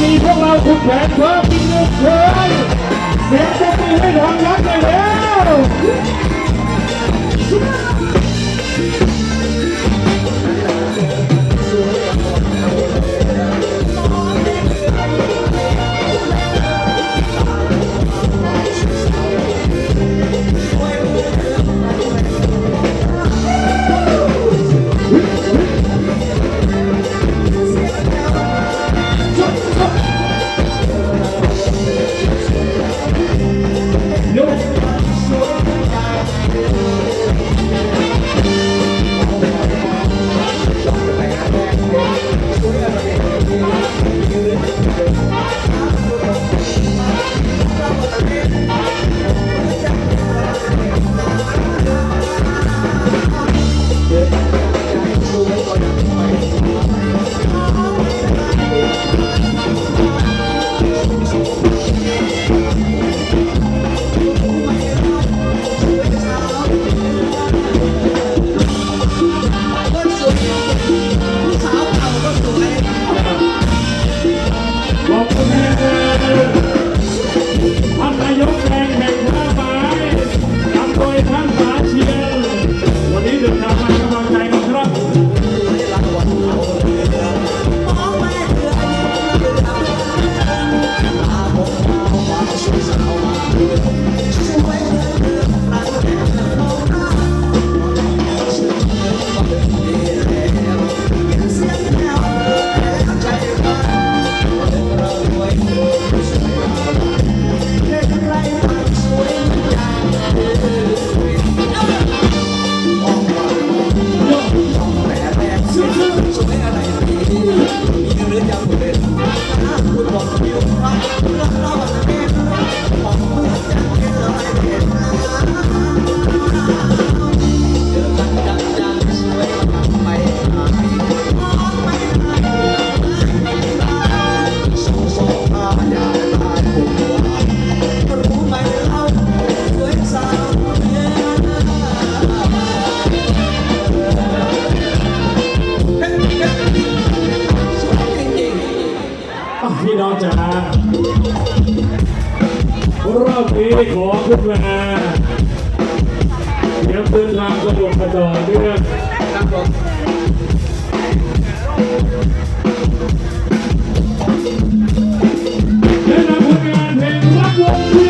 มีพวกเราคุณแผนเพิ่มอีกหนึ่งคยเสียงจะมีให้ทางรักเลยแล้ว จ๋ารอบนี้ขอคุณมาเดี๋ยวเดินรางสะดวกระดวกด้วยครับผมแนะนำผลงานเพลงรักวง